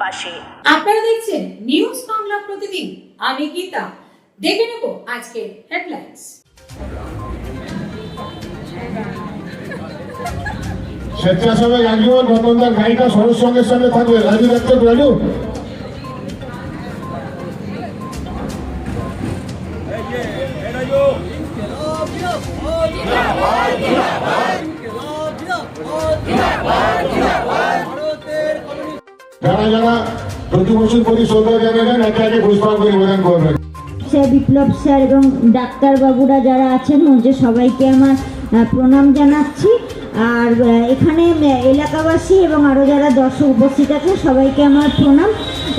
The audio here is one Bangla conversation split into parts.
পাশে। আপনারা দেখছেন নিউজ বাংলা প্রতিদিন। আমি গীতা। দেখে নেব আজকে হেডলাইন্স স্বেচ্ছাসেবক একজন রতনদার গায়িকা সরোজ সঙ্গে সঙ্গে থাকবে। রাজু দত্ত রাজু। যারা যারা প্রতি বছর প্রতি শ্রদ্ধা জানাবেন একে একে পুষ্পাঙ্গ নিবেদন করবেন। স্যার বিপ্লব স্যার এবং ডাক্তারবাবুরা যারা আছেন যে সবাইকে আমার প্রণাম জানাচ্ছি। আর এখানে এলাকাবাসী এবং আরও যারা দর্শক উপস্থিত আছে সবাইকে আমার প্রণাম।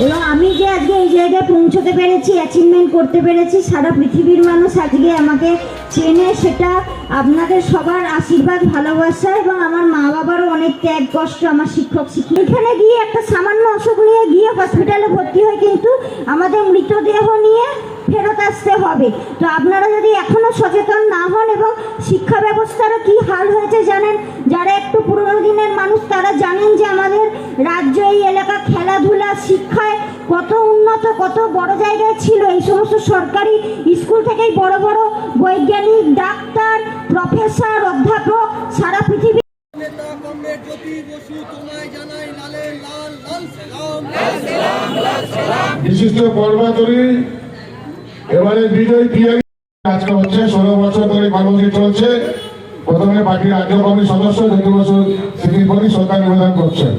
এবং আমি যে আজকে এই জায়গায় পৌঁছতে পেরেছি অ্যাচিভমেন্ট করতে পেরেছি, সারা পৃথিবীর মানুষ আজকে আমাকে চেনে, সেটা আপনাদের সবার আশীর্বাদ, ভালোবাসা এবং আমার মা বাবারও অনেক ত্যাগ, কষ্ট, আমার শিক্ষক শিক্ষক। এখানে গিয়ে একটা সামান্য অসুখ নিয়ে গিয়ে হসপিটালে ভর্তি হয়ে কিন্তু আমাদের মৃতদেহ নিয়ে ফেরত আসতে হবে। তো আপনারা যদি এখনও সচেতন না হন এবং শিক্ষা ব্যবস্থারও কি হাল হয়েছে জানেন? যারা একটু পুরোনো দিনের মানুষ, তারা জানেন যে আমাদের রাজ্য, এই এলাকা খেলাধুলা শিক্ষায় কত উন্নত কত বড় জায়গায় ছিল। এই সমস্ত সরকারি স্কুল থেকেই বড় বড় বৈজ্ঞানিক ডাক্তার প্রফেসর অধ্যাপক সারা পৃথিবী নেতা কমরেড জ্যোতি বসু তোমায় জানাই লালের লাল লাল সালাম। বিশিষ্ট পর্বতরী এবারে বিজয় পিয়ারি আজকে হচ্ছে ষোলো বছর ধরে কর্মসূচি চলছে। প্রথমে পার্টির রাজ্য কমিটির সদস্য বসু স্মৃতির প্রতি শ্রদ্ধা নিবেদন করছেন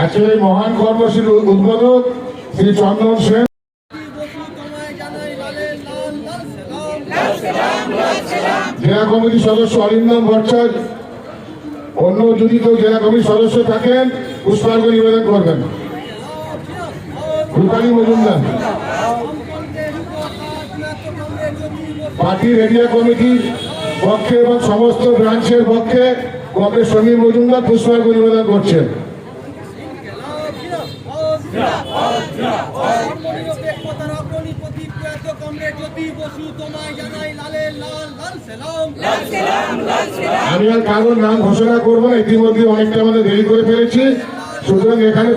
আজকের এই মহান কর্মসূচির উদ্বোধক শ্রী চন্দন সেন। জেলা কমিটির সদস্য অরিন্দম ভট্টাচার্য অন্য যদি কেউ জেলা কমিটির সদস্য থাকেন পুষ্পার্ঘ নিবেদন করবেন। রূপালী মজুমদার। পার্টির এরিয়া কমিটির পক্ষে এবং সমস্ত ব্রাঞ্চের পক্ষে কংগ্রেস সমীর মজুমদার পুষ্পার্ঘ নিবেদন করছেন। আমি আর কারোর নাম ঘোষণা করব না, ইতিমধ্যে অনেকটা আমাদের দেরি করে ফেলেছি। সুতরাং এখানে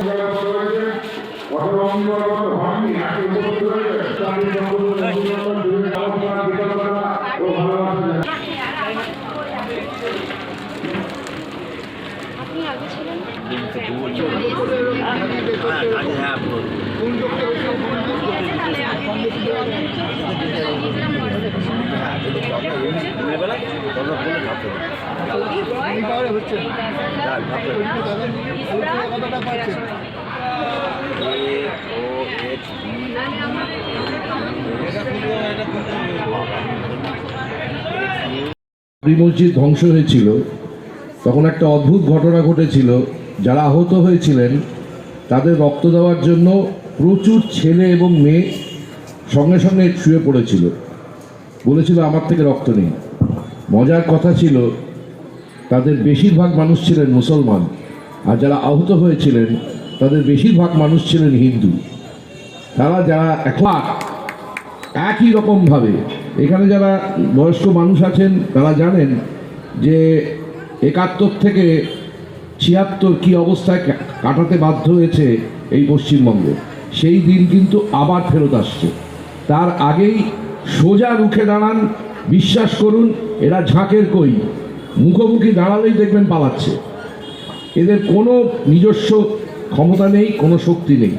বাবরি মসজিদ ধ্বংস হয়েছিল তখন একটা অদ্ভুত ঘটনা ঘটেছিল যারা আহত হয়েছিলেন তাদের রক্ত দেওয়ার জন্য প্রচুর ছেলে এবং মেয়ে সঙ্গে সঙ্গে শুয়ে পড়েছিল বলেছিল আমার থেকে রক্ত নেই মজার কথা ছিল তাদের বেশিরভাগ মানুষ ছিলেন মুসলমান। আর যারা আহত হয়েছিলেন, তাদের বেশিরভাগ মানুষ ছিলেন হিন্দু। তারা যারা এখন একই রকমভাবে এখানে যারা বয়স্ক মানুষ আছেন, তারা জানেন যে একাত্তর থেকে ছিয়াত্তর কি অবস্থায় কাটাতে বাধ্য হয়েছে এই পশ্চিমবঙ্গ। সেই দিন কিন্তু আবার ফেরত আসছে। তার আগেই সোজা রুখে দাঁড়ান, বিশ্বাস করুন, এরা ঝাঁকের কই। মুখোমুখি দাঁড়ালেই দেখবেন পালাচ্ছে। এদের কোনো নিজস্ব ক্ষমতা নেই, কোনো শক্তি নেই।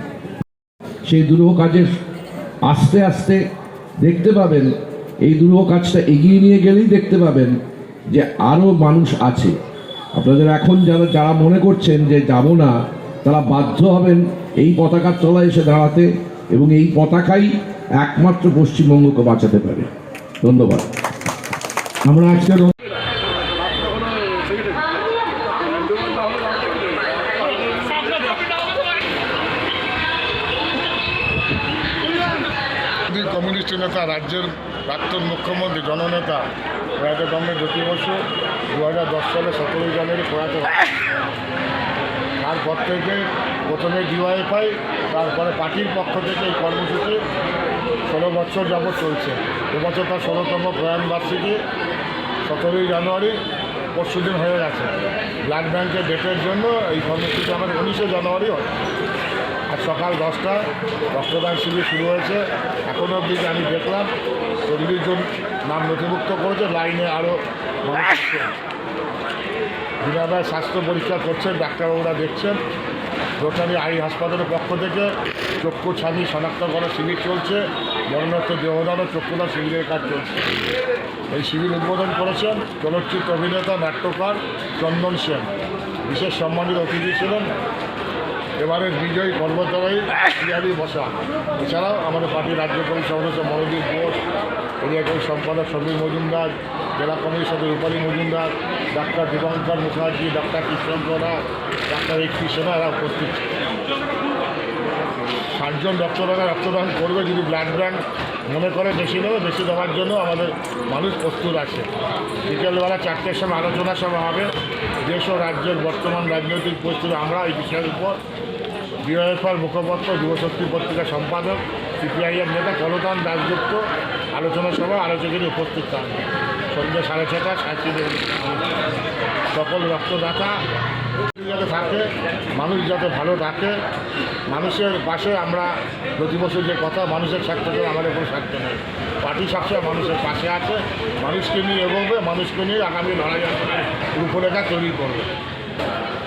সেই দুরূহ কাজের আস্তে আস্তে দেখতে পাবেন, এই দুরূহ কাজটা এগিয়ে নিয়ে গেলেই দেখতে পাবেন যে আরও মানুষ আছে। আপনাদের এখন যারা যারা মনে করছেন যে যাব না, তারা বাধ্য হবেন এই পতাকার তলায় এসে দাঁড়াতে এবং এই পতাকাই একমাত্র পশ্চিমবঙ্গকে বাঁচাতে পারে। ধন্যবাদ। আমরা আজকের কমিউনিস্ট নেতা, রাজ্যের প্রাক্তন মুখ্যমন্ত্রী, জননেতা প্রয়াত গভর্নমেন্ট জ্যোতি বসু দু হাজার দশ সালে সতেরোই জানুয়ারি প্রয়াত। তারপর থেকে প্রথমে ডিওয়াইফাই, তারপরে পার্টির পক্ষ থেকে এই কর্মসূচি ষোলো বছর যাবৎ চলছে। এবছর তার ষোলোতম প্রয়াণ বার্ষিকী সতেরোই জানুয়ারি পরশু দিন হয়ে গেছে। ব্লাড ব্যাংকের ডেটের জন্য এই কর্মসূচি আমাদের উনিশে জানুয়ারি হয়। আর সকাল দশটায় রক্তদান শিবির শুরু হয়েছে। এখনও অবধি আমি দেখলাম চল্লিশ জন নাম নথিভুক্ত করেছে, লাইনে আরও। বিনামূল্যে স্বাস্থ্য পরীক্ষা করছেন, ডাক্তারবাবুরা দেখছেন। রোটারি আই হাসপাতালের পক্ষ থেকে চক্ষু ছানি শনাক্ত করার শিবির চলছে। মরণার্থ দেহদান ও চক্ষুদান শিবিরের কাজ চলছে। এই শিবির উদ্বোধন করেছেন চলচ্চিত্র অভিনেতা, নাট্যকার চন্দন সেন। বিশেষ সম্মানিত অতিথি ছিলেন এবারের বিজয়ী কর্মচারী বিহারি বসা এছাড়াও আমাদের পার্টির রাজ্য কমিটির সদস্য মনোদীপ ঘোষ এরিয়া কমিটির সম্পাদক সমীর মজুমদার, জেলা কমিটির সদস্য Rupali Majumdar, doctor Dipankar Mukherjee, doctor Krishna Pradhan doctor এক কৃষ্ণা এরা উপস্থিত ছিলেন। ষাটজন রক্তদাতা রক্তদান করবে যদি ব্লাড ব্যাংক মনে করে বেশি নেবে, বেশি দেওয়ার জন্য আমাদের মানুষ প্রস্তুত আছে বিকেলবেলা চারটের সময় আলোচনা সভা হবে দেশ ও রাজ্যের বর্তমান রাজনৈতিক পরিস্থিতি, আমরা এই বিষয়ের উপর ডিওএফআর মুখপাত্র যুবশক্তি পত্রিকা সম্পাদক, সিপিআইএম নেতা কলতান দাসগুপ্ত আলোচনা সভা আলোচকের উপস্থিত থাকবে সন্ধ্যে সাড়ে ছটা সাঁত্রিশ সকল রক্তদাতা যাতে থাকে, মানুষ যাতে ভালো থাকে, মানুষের পাশে আমরা প্রতি বছর যে কথা, মানুষের স্বার্থ আমাদের কোনো স্বার্থ নেই। পার্টি সবসময় মানুষের পাশে আছে, মানুষকে নিয়ে এগোবে, মানুষকে নিয়ে আগামী লড়াই রূপরেখা তৈরি করবে।